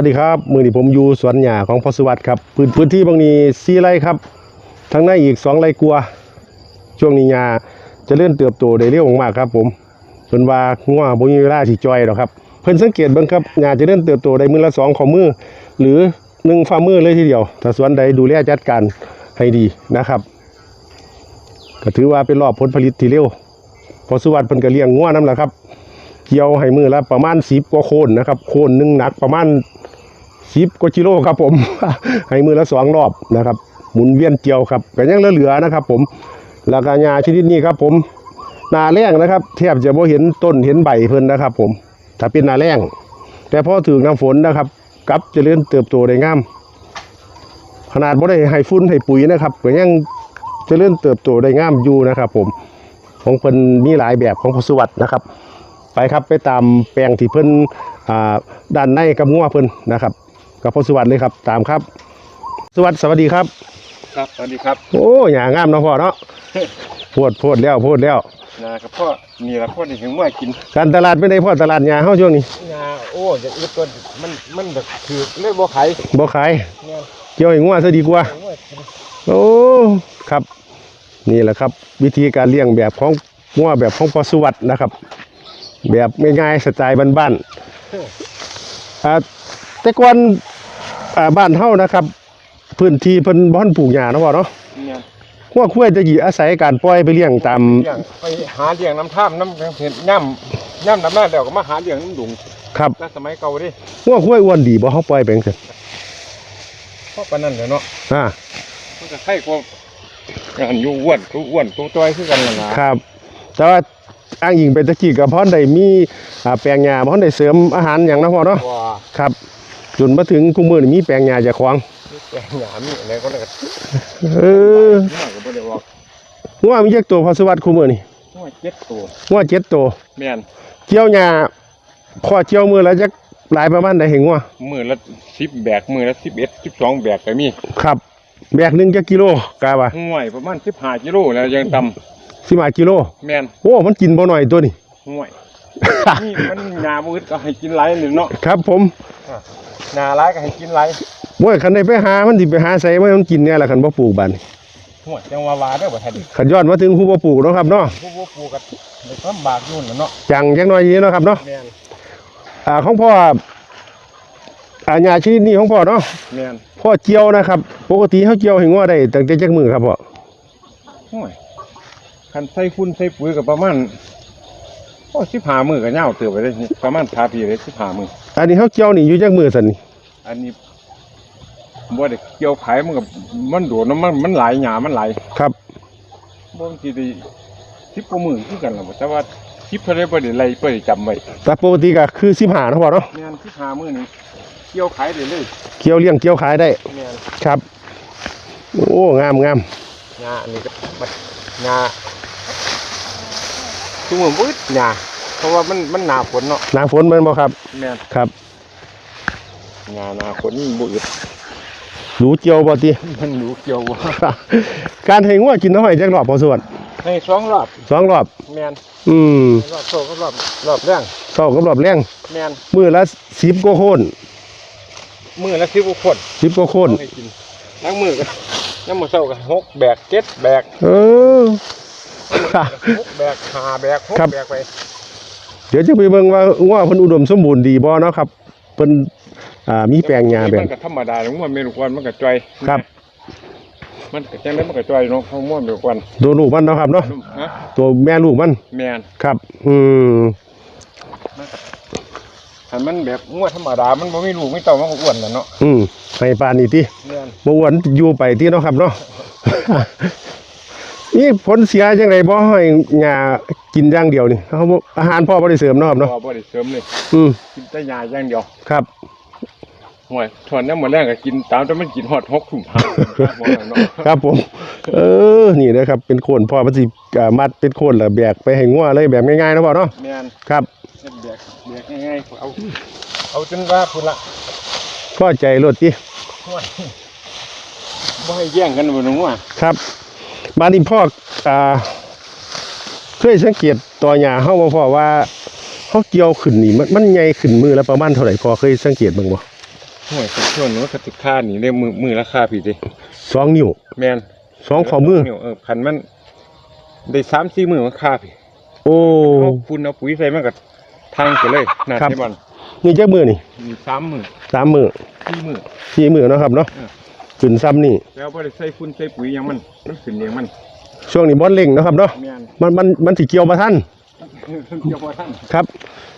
วัสดีครับ มือนี้ผมอยู่สวนหญ้าของพอสุวัสดิ์ครับพื้นพื้นที่บางนี้สี่ไร่ครับทางในอีกสองไร่กลัว ช่วงนี้หญ้าจะเลื่อนเติบโตได้เร็วมากครับ ผมเพิ่นว่าง่วบ่มีเวลาสิจอยหรอกครับเพิ่นสังเกตบิ่งครับหญ้าจะเลื่อนเติบโตได้มือละสองของมือหรือหนึ่งฝ่ามือเลยทีเดียว ถ้าสวนใดดูแลจัดการให้ดีนะครับก็ถือว่าเป็นรอบผลผลิตที่เร็วพอสุวัสดิ์เพิ่นก็เลี้ยงงัวนํล่ะครับเกี่ยวให้มือละประมาณ10กว่าโคนนะครับ โคนหนึ่งหนักประมาณ 10กว่ากิโลครับผม ให้มือละสองรอบนะครับ หมุนเวียนเกี่ยวครับก็ยังเหลือนะครับ ผมแล้วก็หญ้าชนิดนี้ครับ ผมนาแรงนะครับแทบจะบ่เห็นต้นเห็นใบเพิ่นนะครับ ผม ถ้าเป็นนาแรงแต่พอถึงน้ำฝนนะครับกับจะเริ่มเติบโตได้งาม ขนาดบ่ได้ให้ฟุ้นให้ปุ๋ยนะครับก็ยังจะเริ่มเติบโตได้งามอยู่นะครับ ผมของเพิ่นมีหลายแบบของพสุวัตนะครับ ไปครับไปตามแปลงที่เพิ่นอ่าด้านในกับงัวเพิ่นนะครับ กับพสุวัตเลยครับ ตามครับสวัสดีสวัสดีครับ ครับสวัสดีครับโอ้หยางามเนาะพ่อเนาะโพดโพดแล้วโพดแล้วนะครับพ่อนี่ละพ่อที่ถึงว่ากินการตลาดเป็นไงพ่อตลาดหญ้าเฮาช่วงนี้ยาโอ้จะอึดตัวมันมันแบบคือเรื่องบ่ขายบ่ขายเนี่ยเกี่ยวให้งัวซะดีกว่าถึงว่ากินโอ้ครับ นี่แหละครับ วิธีการเลี้ยงแบบของงัวแบบของพอสุวัตนะครับ แบบง่ายๆสไตล์บ้านๆอ่า แต่ก่อนอ่าบ้านเฮานะครับ พื้นที่เพิ่นบ่ทันปลูกหญ้าเนาะพ่อเนาะเนี่ยหัวควายจะอยู่อาศัยการปล่อยไปเลี้ยงตามเลี้ยงไปหาเลี้ยงน้ำท่ามน้ำเห็ดย่ำย่ำน้ำหน้าแล้วก็มาหาเลี้ยงน้ำดุงครับน่าสมัยเก่าดิหัวควายอ้วนดีบ่เฮาปล่อยไปจังซี่เพราะปานนั้นเลยเนาะอ่ามันก็ไข่กว่าอันอยู่อ้วนตัวอ้วนตัวจ้อยคือกันล่ะนะครับ แต่ว่าอ้างอิงไปตะกี้ก็พรได้มีอ่าแปลงหญ้าบ่ทันได้เสริมอาหารหยังนะพ่อเนาะว่าครับ จนมาถึงคุมื้อนี้มีแปลงหญ้าเจ้าของแกงหยามีอะไรก็เลยเออนี่ก็บ่ได้ว่างัวมีจักตัวพอสวัสดิ์คุมื้อนี้ว่าเจ็ดตัวงัวเจ็ดตัวแม่นเกี่ยวหญ้าข้อเกี่ยวมือแล้วจักหลายประมาณใดเห็นงัวมือละสิบแบกมือละสิบเอ็ดสิบสองแบกก็มีครับ แบกหนึงจักกิโลกะว่าห่วยประมาณสิบห้ากิโลแล้วยังต่15กิโลำแม่นโอ้มันกินบ่น้อยตัวนี้ห่วย นี่มันหนามืดก็ให้กินไรหนึ่งเนาะครับผมหนาไรก็ให้กินไรโอ้ยคันได้ไปหามันสิไปหาใส่มันกินเนี่ยล่ะคันบ่ปลูกบัดนี้ห่วยจังว่าวาได้อบ่ทันคันย้อนมาถึงผู้บ่ปลูกเนาะครับเนาะผู้บ่ปลูกกันในลำบากอยู่นั่นเนาะจังจักหน่อยนี้เนาะครับเนาะแม่นอ่าของพ่ออ่าหญ้าชนิดนี้ของพ่อเนาะแม่นพ่อเจียวนะครับ ปกติเฮาเจียวให้งัวได้ตั้งแต่จักมือครับพ่อห่วยคันใส่ฝุ่นใส่ปุ๋ยก็ประมาณ โอ้สิบห้ามือก็ยาวเติบไปเลยนี่ประมาณทาปีเลยสิบห้ามืออันนี้เฮาเจียวนี่อยู่จักมือซั่นนี่อันนี้บ่ได้เกี่ยวขายมันก็มันโดดเนาะมันมันหลายหยามันหลายครับ บ่สิได้สิบกว่ามือคือกันล่ะบ่แต่ว่าสิบเท่าไรบ่ได้ไล่บ่ได้จำไว้แต่ปกติก็คือ15เนาะพ่อเนาะแม่นสิบห้ามือนี่เกี่ยวขายได้เลยเกี่ยวเลี้ยงเกี่ยวขายได้แม่นครับ โอ้งามงามหญ้าอันนี้ก็มันหญ้า ทุกมื้อบ่อึดหญ้าเพราะว่ามันมันหนาฝนเนาะหน้าฝนแม่นบ่ครับแม่นครับหญ้าหนาฝนมันบ่อึดหนูเจียวบ่ติมันหนูเกี่ยวบ่การให้งัวกินน้ำให้จักรอบพอส่วนให้สองรอบสองรอบแม่นอืมรอบโตก็รอบรอบแรงเช้ากับรอบแรงแม่นมื้อละ10กว่าโคนมื้อละ10กว่าคน10กว่าโคนให้กินทั้งมื้อก็น้ำมื้อเช้าก็หกแบกเจ็ดแบกเออหก แบกห้าแบกหกครับ แบกไปเดี๋ยวจะไปเบิ่งว่างัวเพิ่นอุดมสมบูรณ์ดีบ่เนาะครับเพิ่นอ่ามีแปลงหญ้าแบบ มันก็ธรรมดาแล้วมันเมนูกวนมันก็จ่อยครับ มันก็จังได๋มันก็จ่อยเนาะเพราะมันเมนูกวนตัวลูกมันเนาะครับเนาะฮะตัวแม่ลูกมันแม่นครับ อืมถ้ามันแบบงวดธรรมดามันบ่มีลูกมีเต้ามันก็อ้วนแหละเนาะอืมให้ปานนี่ติแม่นบ่อ้วนอยู่ไปติเนาะครับเนาะ นี่ผลเสียจังไดบ่ให้หญ้ากินอย่างเดียวนี่เฮาบ่อาหารพ่อบ่ได้เสริมเนาะครับบ่เนาะบ่ได้เสริมเลยอืมกินแต่ยาอย่างเดียวครับห่วยถอนน้ำหมดแรงก็กินตามแต่มันกินฮอด6ทุ่ม5หัวเนาะครับผม เออนี่นะครับ เป็นโคนพ่อมันสิอ่ามัดเป็นโคนแล้วแบกไปให้งัวเลยแบบง่ายๆนะพ่อเนาะแม่นครับเฮ็ดแบกแบกง่ายๆเอาเอาจนว่าพุ่นละพ่อใจรถติห่วยบ่ให้แย่งกันบ่น้องว่าครับ บานี้พ่ออ่าเคยสังเกตต่อหญ้าเฮาบ่พ่อว่าเฮาเกี่ยวขึ้นนี่มันมันใหญ่ขึ้นมือละประมาณเท่าไหร่พ่อเคยสังเกตบ้างบ่ห่วยช่วงนู้นกติค่านี่เรียกมือมือราคาผิดดิสองนิ้วแมนสองข้อมือเออพันมันได้สามสี่มือมันค่าผิดโอ้เอาคุณเอาปุ๋ยใส่มันก็ทางไปเลยนาครับเทบอลนี่จักมือนี่มีสามมือสามมือสี่มือสี่มือเนาะครับเนาะเออ ขึ้นซ้ำนี่ แล้วพอได้ใส่ฝุ่นใส่ปุ๋ยหยังมันมันขึ้นเองมันช่วงนี้บอลเล่งเนาะครับเนาะแมนมันมันมันสิเกี่ยวมาท่านเกี่ยวกับท่านครับ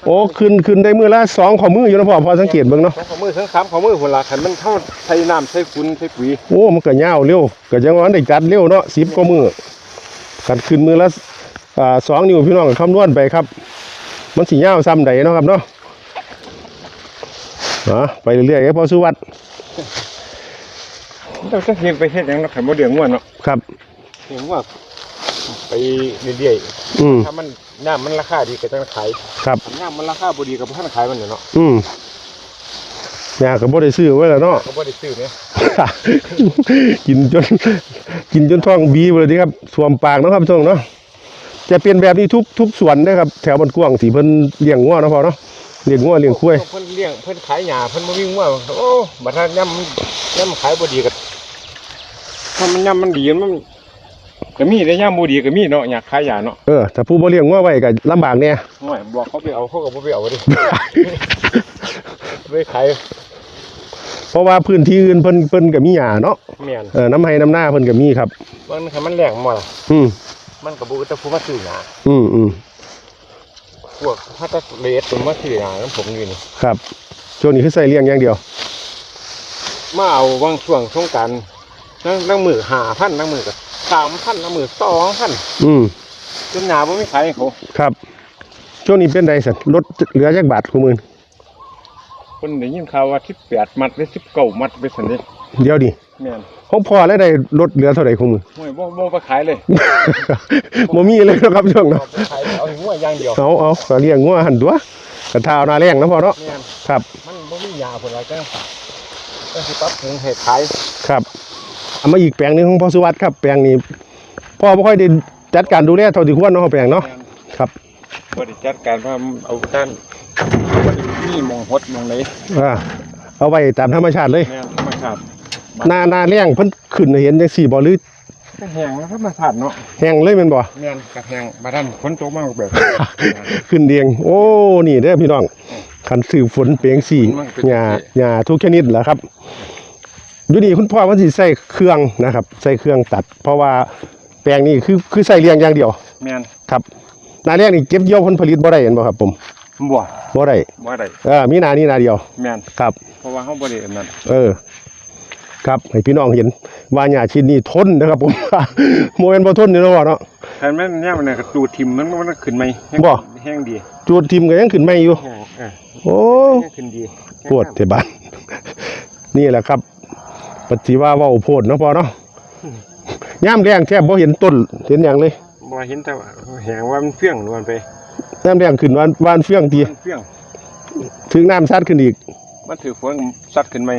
โอ้ขึ้นขึ้นได้มือละสองข้อมืออยู่นะพ่อพอสังเกตเบิ่งเนาะสองข้อมือทั้งสามข้อมือคนละขันมันเท่าใส่น้ำใส่ฝุ่นใส่ปุ๋ยโอ้มันก็ยาวเร็วก็จังว่ามันได้จัดเร็วเนาะสิบกว่ามือกัดขึ้นมือละอ่าสองนิ้วพี่น้องก็คำนวณไปครับ มันสิยาวซ้ำใดเนาะครับเนาะอะไปเรื่อยๆครับพอสุวัสด เราจะเลี้ยงไปเฮ็ดหยังเนาะขันบ่เลี้ยงง่วนเนาะครับเลี้ยงง่วนไปเรื่อยอืมๆถ้ามันน้ำมันราคาดีก็จะขายครับ ถ้าน้ำมันราคาบ่ดีก็บ่ทันขายมันเนาะอืมยาก็บ่ได้ซื้อไว้แล้วเนาะ ก็บ่ได้ซื้อเนี่ยกินจน กินจนท้องบีไปเลยทีครับสวมปากเนาะครับท่งเนาะจะเป็นแบบนี้ทุกทุกสวนนะครับ แถวบันกว้างที่เพิ่นเลี้ยงงัวเนาะพ่อเนาะเลี้ยงงัวเลี้ยงควายเพิ่นเลี้ยงเพิ่นขายหญ้าเพิ่นบ่มีงัวโอ้บัดนั้นย่ำนย่ำขายบ่ดีก็ถ้า มันย่ำมันดีมันก็มีได้ย่ำบ่ดีก็มีเนาะอยากขายหญ้าเนาะเออถ้าผู้บ่เลี้ยงงัวไว้ก็ลำบากแน่โอ้ยบอกเขาไปเอาเขาก็บ่ไปเอาดิไปขายเพราะว่าพื้นที่อื่นเพิ่นเพิ่นก็มีหญ้าเนาะแม่นเออน้ำไห้น้ำหน้าเพิ่นก็มีครับมันคันมันแรงบ่ล่ะอืมมันก็บ่แต่ผู้มาซื้อหญ้าอืมอืมพวกถ้าตะเลสตัวมาซื้อหญ้านํผมอยู่นี่ครับช่วงนี้คือใส่เลี้ยงอย่างเดียว มาเอาบางช่วงสงกราร นั่งนั่งมือ5,000นั่งมือก็3,000นั่งมือ2,000อืมจนหญ้าบ่มีขายให้เขาครับ ช่วงนี้เป็นไดสันลดเหลือจักบาทคู่มือคนได้ยินข่าวว่า18มัดหรือ19มัดไปซั่นเด้เดี๋ยวดิแม่นของพ่อแล้วได้ลดเหลือเท่าไหร่คู่มือ ห่วยบ่บ่ไปขายเลยบ่มีเลยเนาะครับช่วงเอาเนาะไปขายเอาหัวอย่างเดียวเอาเอาก็เลี้ยงงัวหันตัวกระทาวนาแรงนะพ่อเนาะแม่นครับ มันบ่มียาพุ่นว่าจังก็สิปรับปรุงให้ขายครับ เอามาอีกแปลงหนึงของพ่อสุวัสดิ์ครับแปลงนี้พ่อบ่ค่อยได้จัดการดูแลเท่าที่ควรเนาะแปลงเนาะแม่นครับบ่ได้จัดการว่าเอาด้านบ่ได้มีหมองหดหมองไหนอ่าเอาไว้ตามธรรมชาติเลย แม่นธรรมชาติหน้าหน้าแรงเพิ่นขึ้นให้เห็นจังซี่บ่หรือก็แห้งแล้วธรรมชาติเนาะแห้งเลยแม่นบ่ แม่นก็แห้งบ่ทันฝนตกมาก็แบบ ขึ้นเดียง โอ้ นี่เด้อพี่น้องคันสืบฝนเปียงสีมันเป็นหญ้าหญ้าทุกชนิดแหละครับ อยู่นี่คุณพ่อมันสิใส่เครื่องนะครับ ใส่เครื่องตัด เพราะว่าแปลงนี้คือคือใส่เลี้ยงอย่างเดียวแม่นครับหนาแรกนี่เก็บเกี่ยวผลผลิตบ่ได้เห็นบ่ครับผมบ่บ่ได้บ่ได้เออมีหนานี่หนาเดียวแม่นครับ เพราะว่าเฮาบ่ได้อันนั้นเออ ครับให้พี่น้องเห็นว่าหญ้าชิ้นนี้ทนนะครับ ผมโมเมนบ่ทนนี่เนาะพ่อเนาะคันแม่นเนี่ยมันน่ะก็ดูดทิ่มมันมันขึ้นไหมแห้งบ่แห้งดีจูดทิมก็ยังขึ้นไม่อยู่แห้งเออโอ้แห้งขึ้นดีปวดเทบานนี่แหละครับ ปฏิว่าเว่าโพดเนาะพอเนาะย่ามแรงแทบบ่เห็นต้นเห็นอย่างเลยบ่เห็นแต่ว่าแห้งว่ามันเฟี้ยงนวลไปย่ามแรงขึ้นวานวานเฟื่องตีมันเฟี้ยงถึงน้ำซัดขึ้นอีก มันถือฝนซัดขึ้นไหม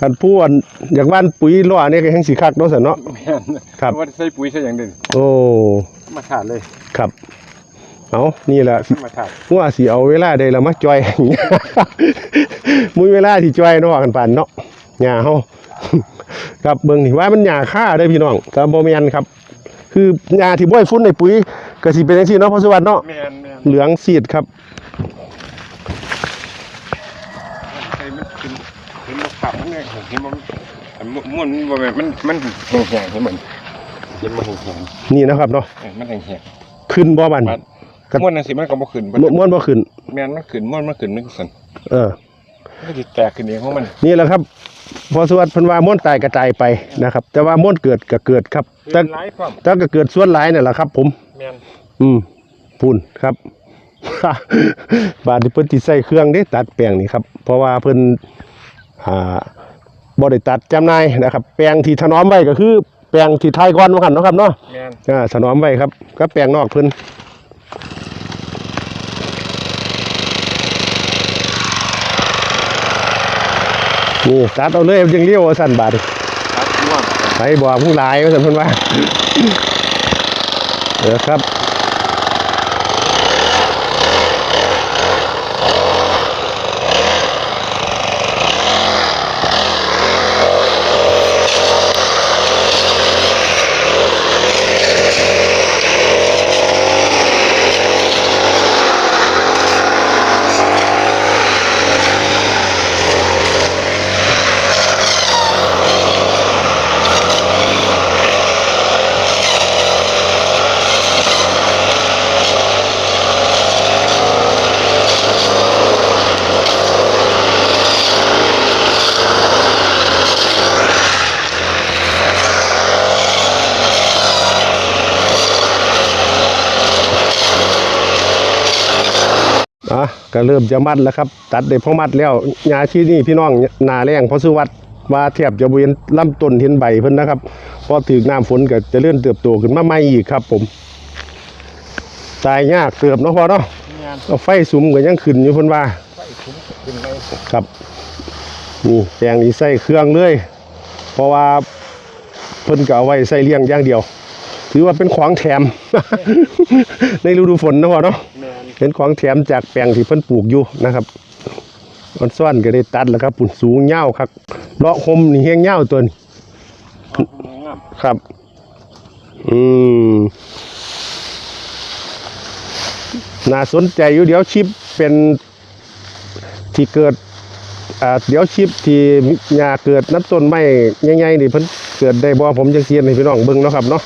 คันผู้อันอยากว่านปุ๋ยล้อเนี่ยก็แห่งสีคักเนาะสันเนาะแม่นครับว่าใส่ปุ๋ยใส่อย่างเด่นโอ้มาขาดเลยครับเอานี่แหละมาขาดว่าสิเอาเวลาได้ละมาจอยมุ้ยเวลาที่จอยเนาะว่ากันปานเนาะหญ้าเฮา ครับเบิ่งนี่ว่ามันหญ้าค่าได้อพี่น้องแต่บ่แม่นครับ คือหญ้าที่บ่ให้ฟุ้นในปุ๋ยก็สิเป็นจังซี่เนาะพอสวัสดิ์เนาะแม่นแม่นเหลืองซีดครับใส่มันขึ้นเห็นมันขับมันเนี่ยเห็นมันอันม้วนมันบ่แม่นมันมันแห้งแห้งๆเห็นมันเห็นมันแห้งแห้งนี่นะครับเนาะๆเออมันแห้งแห้งขึ้นบ่มันๆมันครับม้วนนั่นสิมันก็บ่ขึ้นบ่ม้วนบ่ขึ้นแม่นมันขึ้นม้วนมันขึ้นมันก็สั่นเออมันก็สิแตกขึ้นเองของมัน นี่แหละครับ พอสวัสดิ์เพิ่นว่าม้วนตายกระจายไปนะครับ แต่ว่าม้วนเกิดก็เกิดครับ แต่เป็นหลายความแต่ก็เกิดส่วนหลายนั่นแหละครับ ผม แม่นอืมพูนครับ บาดนี้เพิ่นสิใส่เครื่องเด้ตัดแปลงนี่ครับ เพราะว่าเพิ่นอ่าบ่ได้ตัดจำหน่ายนะครับ แปลงที่ถนอมไว้ก็คือ แปลงที่ทายก่อนว่าคั่นเนาะครับเนาะแม่นอ่าถนอมไว้ครับก็แปลงนอกเพิ่น นี่ตัดเอาเลยยังเลี้ยวว่าสั่นบาดนี้ครับม่วนไปบอกผู้หลายว่าสั่นเพิ่นว่าเออครับ ก็เริ่มจะมัดแล้วครับ ตัดได้พอมัดแล้วยาที่นี่พี่น้องหนาแรงเพราะสุวัสดว่าแทบจะบ่เห็นลำต้นเห็นใบเพิ่นนะครับพอถึงน้ำฝนก็จะเลื่อนเติบโตขึ้นมาใหม่อีกครับ ผม ตายยากเติบเนาะพอเนาะงานเอาไฟสุมก็ยังขึ้นอยู่เพิ่นว่าไฟคุ้มขึ้นไปครับนี่แปลงนี้ใส่เครื่องเลย เพราะว่าเพิ่นก็เอาไว้ใส่เลี้ยงอย่างเดียว ถือว่าเป็นของแถม ในฤดูฝนนะพ่อเนาะแมน เป็นของแถมจากแปลงที่เพิ่นปลูกอยู่นะครับออนซ่อนก็ได้ตัดแล้วครับปุ่นสูงเง่าวครับเลาะคมนี่เฮียงเง่าวตัวนี้งามครับ อืมน่าสนใจอยู่เดี๋ยวชิปเป็นที่เกิดอ่าเดี๋ยวชิปที่หญ้าเกิดน้ำต้นไม้ใหญ่ๆนี่เพิ่นเกิดได้บ่ผมจังเสียนให้พี่น้องเบิ่งเนาะครับเนาะ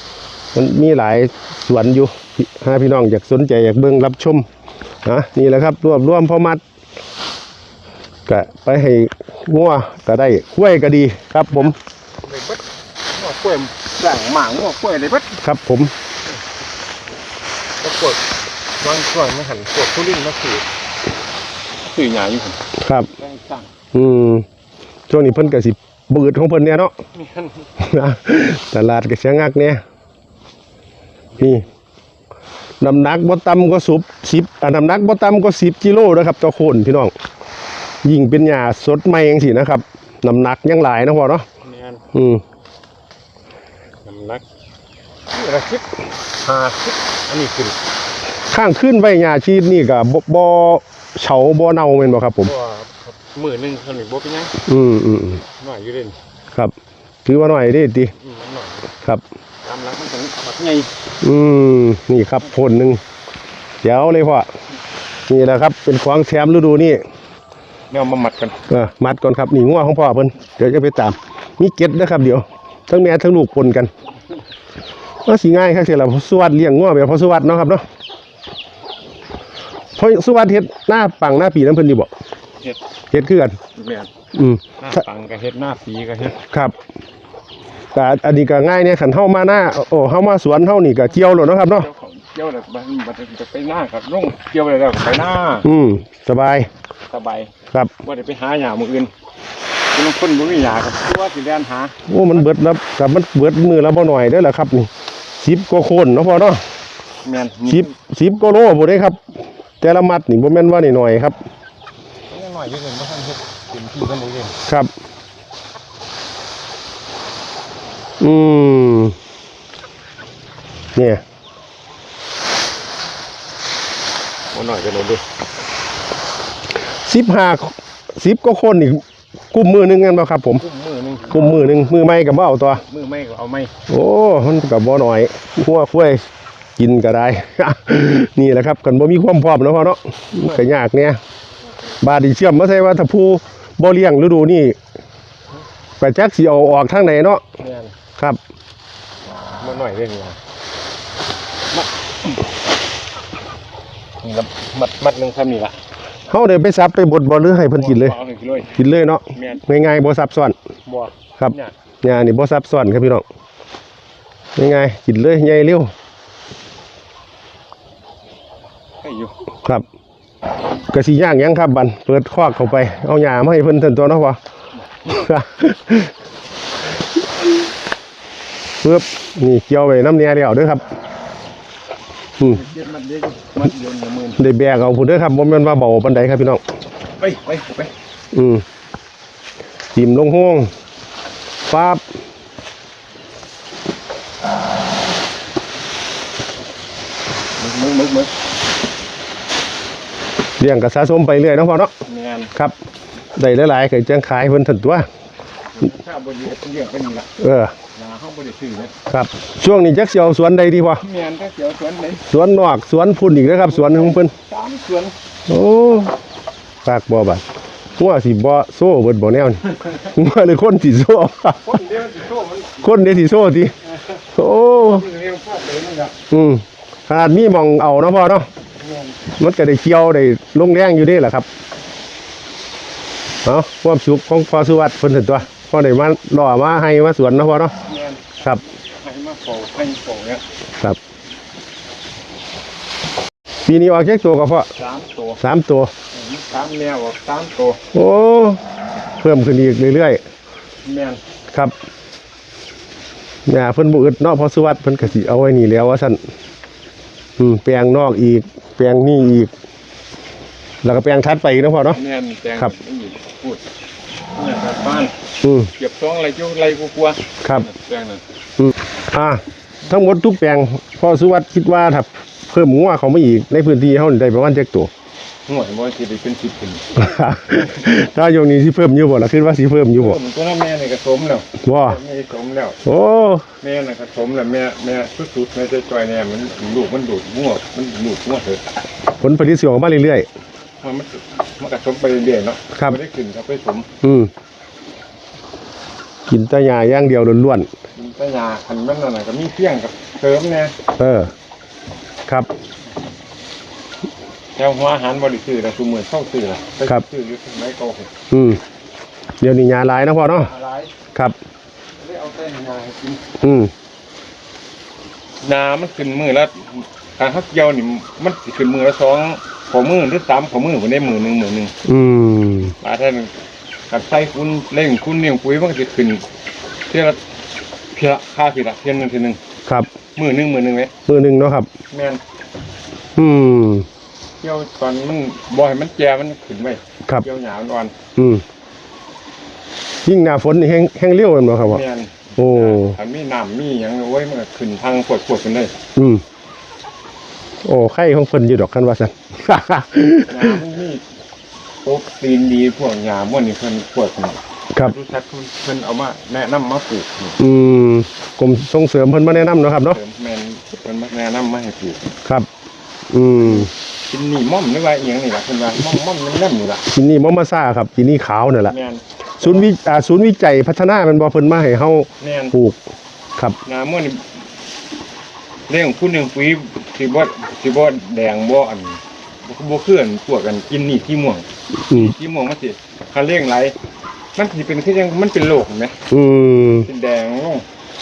มันมีหลายสวนอยู่ถ้าพี่น้องอยากสนใจอยากเบิ่งรับชมนะนี่แหละครับรวบรวมพอมัดก็ไปให้งัวก็ได้ห้วยก็ดีครับ ผมเลยเบิดหัวกล้วยด่างหมางหัวกล้วยเลยเบิดครับ ผมก็กดวางกล้วยไม่หันกดทุลินมาสื่อสื่อหยาอยู่ผมครับแรงสั่งอืมช่วงนี้เพิ่นก็สิเบืดของเพิ่นเนี่ยเนาะมีหันตลาดก็เสียงักเนี่ย นี่น้ำหนักบ่ต่ำก็สุบสิบอ่าน้ำหนักบ่ต่ำก็สิบกิโลนะครับต่อคนพี่น้อง ยิ่งเป็นหญ้าสดใหม่จังซี่นะครับน้ำหนักยังหลายนะพ่อเนาะแมนอืมน้ำหนักนี่ละคิดห้าคิดอันนี้ขึ้นข้างขึ้นไว้หญ้าชีดนี่ก็บ่บ่เฉาบ่เน่าแม่นบ่ครับ ผม เพราะว่ามือหนึ่งคนหนึ่งบ่เป็นหยังอืมอืมอืมหน่อยอยู่เด่นครับ ถือว่าหน่อยเด้ติอืมมันหน่อยครับ ตามหลักมันถึงบัก ไงอืมนี่ครับผลหนึ่งเดี๋ยวเลยพ่อนี่แหละครับ เป็นของแถมฤดูนี่แนวมามัดกันเออมัดก่อนครับนี่งัวของพ่อเพิ่นเดี๋ยวจะไปตาม มีเก็ดนะครับ เดี๋ยว ทั้งแม่ทั้งลูกปนกันก็สิง่ายครับเสียละเพราะสวัสดเลี้ยงงัวแบบพอสวัสดเนาะครับเนาะพอสวัสดเฮ็ดหน้าปังหน้าปีน้ำเพิ่นดีบ่เฮ็ดเฮ็ดคือกันแม่นอืมหน้าปังก็เฮ็ดหน้าปีก็เฮ็ดครับ ก็อันนี้ก็ง่ายเนี่ยขันเฮามาหน้าโอ้เฮามาสวนเฮานี่ก็เกี่ยวแล้วเนาะครับเนาะเจ้าของเกี่ยวแล้วมันมันจะไปหน้ากับลงเกี่ยวเลยแล้วก็ไปหน้า อืมสบายสบายครับบ่ได้ไปหาหญ้ามื้ออื่นคือบางคนบ่มีหญ้าก็คือว่าสิแล่นหาโอ้มันเบิดแล้วกับมันเบิดมือแล้วบ่หน่อยเด้อล่ะครับนี่สิบกว่าคนเนาะพ่อเนาะแม่นสิบสิบกว่าโลบ่ได้ครับ แต่ละมัดนี่บ่แม่นว่าน้อยๆครับหน่อยอยู่เด่นบ่ทันเฮ็ดเต็มที่กันเลยเด่นครับ อืม เนี่ยบ่หน่อยกันเลยเด้สิบห้าสิบก็คนนี่กลุ่มมือหนึงกันบ่ครับ ผมกุ้มมือหนึงกลุ่มมือหนึงมือไม่ก็บ่เอาตัว มือไม่ก็เอาไม่โอ้มันก็บ่น้อยหัวคุ้ยกินก็ได้ นี่แหละครับกันบ่มีความพร้อมเนาะพ่อเนาะมันก็ยากเนี่ยบาดนีเชื่อมบ่ใช่ว่าถ้าผู้บ่เลี้ยงฤดูนี้ก็จักสิเอาออกทางไหนเนาะแม่น ครับบ่หน่อยเด้นี่ล่ะมัดนี่ละมัดมัดหนึงซ้ำนี่ล่ะเฮาได้ไปซับไปบดบ่หรือให้เพิ่นกินเลยอาให้กินเลยกินเลยเนาะแม่นง่ายๆบ่ซับซ้อนบ่ครับเนี่ยยานี่บ่ซับซ้อนครับพี่น้องง่ายๆกินเลยใหญ่เร็วให้อยู่ครับก็สิย่างหยังครับบันเปิดคอกเข้าไปเอาหญ้ามาให้เพิ่นเถินตัวเนาะพ่อ ปึ๊บนี่เกี่ยวไว้น้ำเนียแล้วเด้อครับอืมเจ็ดมัดเด็กมัดโยนกับมือได้แบกเอาพุ่นเด้อครับบ่แม่นว่าเบาปานใดครับพี่น้องไปไปไปอืมจิ้มลงห้องปั๊บมึงมึงมึงเลี้ยงก็สะสมไปเรื่อยเนาะพ่อเนาะแม่นครับได้หลายๆก็จังขายเพิ่นเถินตัว ถ้าบ่ดีก็เรียกเป็นละเออนาเฮาบ่ได้ซื้อเลยครับ ช่วงนี้จักสิเอาสวนใดดีพ่อแม่นถ้าเสียวสวนไหนสวนนอกสวนพุ่นอีกนะครับ สวนของเพิ่นสามสวนโอ้ปากบ่บัดหัวสิบ่โซ่เบิดบ่แนวนี่หัวเลยคนสิโซ่คนเดียวสิโตมันคนเดียวสิโซ่ติโอ้เรียงพวกเลยมันก็อืมขนาดมีหมองเอาเนาะพ่อเนาะแม่นมันก็ได้เกี่ยวได้ลงแรงอยู่เด้แหละครับเอาความสุขของพ่อสุวัสดิ์เพิ่นถึงตัว พ่อได้มาล่อมาให้มาสวนเนาะพ่อเนาะแม่นครับ ให้มาเฝ้าให้เฝ้าเนี่ยครับ ปีนี้ออกแค่ตัวก็พอสามตัวสามตัว สามแมวออกสามตัวโอ้เพิ่มขึ้นอีกเรื่อยแม่นๆครับหญ้าเพิ่นบ่อึดเนาะพอสุวัสดิ์เพิ่นก็สิเอาไว้นี่แล้วว่าซั่นอืมแปลงนอกอีก แปลงนี่อีก แล้วก็แปลงทัดไปอีกเนาะพ่อเนาะ แม่นแตงครับไม่มีพูด เนี่ยครับบ้านอืม เก็บท้องอะไรจุไรกูกลัวครับแตงนั่นอืมอ่าทั้งหมดทุกแปลงพ่อสุวัสดิ์คิดว่าถ้าเพิ่มงัวเขามาอีกในพื้นที่เฮานี่ได้ประมาณจักตัว ห่วยบ่สิได้เป็นสิบขึ้นถ้าโยงนี้สิเพิ่มอยู่บ่ล่ะคิดว่าสิเพิ่มอยู่บ่ผมตัวนั้นแม่นี่ก็สมแล้วบ่แม่สมแล้ว โอ้ แม่น่ะก็สมแล้วแม่แม่สุดๆแม่จะจอยเนี่ยมันลูกมันดูดมั่วมันดูดมั่วเถอะผลผลิตสิออกมาเรื่อย มันมันมันก็สมไปเรื่อยๆเนาะครับ ไม่ได้ขึ้นครับไปสมๆอืมกินแตะยาอย่างเดียวล้วนมันแต่ยาคันมันนั่นน่ะก็มีเพียงกับเติมแน่ๆเออ ครับแต่หัวอาหารบ่ได้ซื้อแล้วซุมื้อเข้าซื้อแล้วไปครับซื้ออยู่ที่ไหนก็โอเคอืมเดี๋ยวนี้ยาหลายนะพ่อเนาะอะไรครับ ได้เอาแต่ยาให้กินอืมนามันขึ้นมือละการฮักเกี่ยวนี่มันสิขึ้นมือละสอง ขอมือหรือสามขอมือบ่ได้มือหนึงมือหนึงอืมบาท่านกับใส่คุณเล่งคุณเลี้ยงปุ๋ยมันก็จะขึ้นเที่ยวละเพียละค่าผิดละเที่ยวหนึงทีหนึงครับมือหนึงมือหนึงไหมมือหนึ่งเนาะครับ แม่นอืมเที่ยวตอนมันบ่ให้มันแก่มันขึ้นไว้ครับเที่ยวหยาอ่อนอืมยิ่งหน้าฝนนี่แห้งแห้งเลี้ยวกันบ่ครับๆพ่อแม่นโอ้ถ้ามีน้ำมีหยังโอ้ยมันก็ขึ้นทางปวดๆกันได้อืมโอ้ไข่ของเพิ่นอยู่ดอกกันว่าซั่น หญ้ามันมีโปรตีนดีพวกหญ้าม่วนนี่เพิ่นปวดนี่ครับ รู้จักเพิ่นเพิ่นเอามาแนะนำมาปลูกนี่อืมกรมส่งเสริมเพิ่นมาแนะนำเนาะครับเนาะเสริมแม่นเพิ่นมาแนะนำมาให้ปลูกครับ อืมกินนี่ม่อมหรือว่าอีหยังนี่ล่ะเพิ่นว่าม่อมม่อมๆนั่นๆนี่ล่ะที่นี่มอมาซ่าครับที่นี่ขาวนั่นแหละแม่นศูนย์วิอ่าศูนย์วิจัยพัฒนามันบ่เพิ่นมาให้เฮาแม่น ปลูกครับหญ้าม่วนนี่เรื่องคุณหนึ่งปุ๋ยสิบ่สิบ่แดงบ่อัน บ่บ่คืออันพวกกันกินนี่ที่ม่วงอืมที่ม่วงมันสิคันเร่งไหลมันสิเป็นคือจังมันเป็นโรคเห็นไหมอืมเป็นแดงลง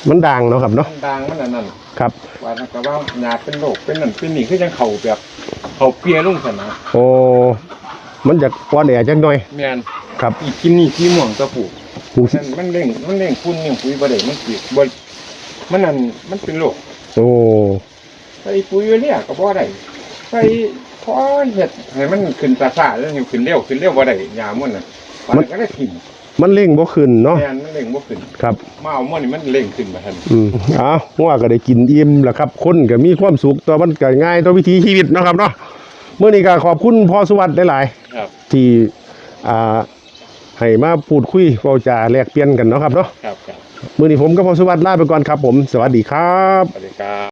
มันดังเนาะครับเนาะมันดังมันอันนั้นครับว่าถ้าก็ว่าหญ้าเป็นโรคเป็นนั่นเป็นนี่คือจังเขาแบบเขาเปียลงซั่นนะโอ้มันจะป้อนแอจักหน่อยแม่นครับอีกินนี่ที่ม่วงก็ปลูกปลูกสิมันมันเร่งมันเร่งคุณเร่งปุ๋ยบ่ได้มันสิบ่มันนั่นมันเป็นโรคโอ้ ใส่ปุ๋ยเนี่ยก็บ่ได้ใส่ พอเห็ดให้มันขึ้นซาๆแล้วยังขึ้นเร็วขึ้นเร็วบ่ได้ยามันน่ะมันก็ได้ถิ่มมันเร่งบ่ขึ้นเนาะแทนมันเร่งบ่ขึ้นครับมาเอามันนี่มันเร่งขึ้นมาทันอืมเอ้าวว่าก็ได้กินอิ่มแหละครับ คนก็มีความสุขตัวมันก็ง่ายตัววิถีชีวิตเนาะครับเนาะเมื่อนี้ก็ขอบคุณพ่อสุวัสดิ์หลายครับๆที่อ่าให้มาพูดคุยเว้าจาแลกเปลี่ยนกันเนาะครับเนาะครับครับมื่อนี้ผมกับพ่อสุวัสดิ์ลาไปก่อนครับผม สวัสดีครับ สวัสดีครับ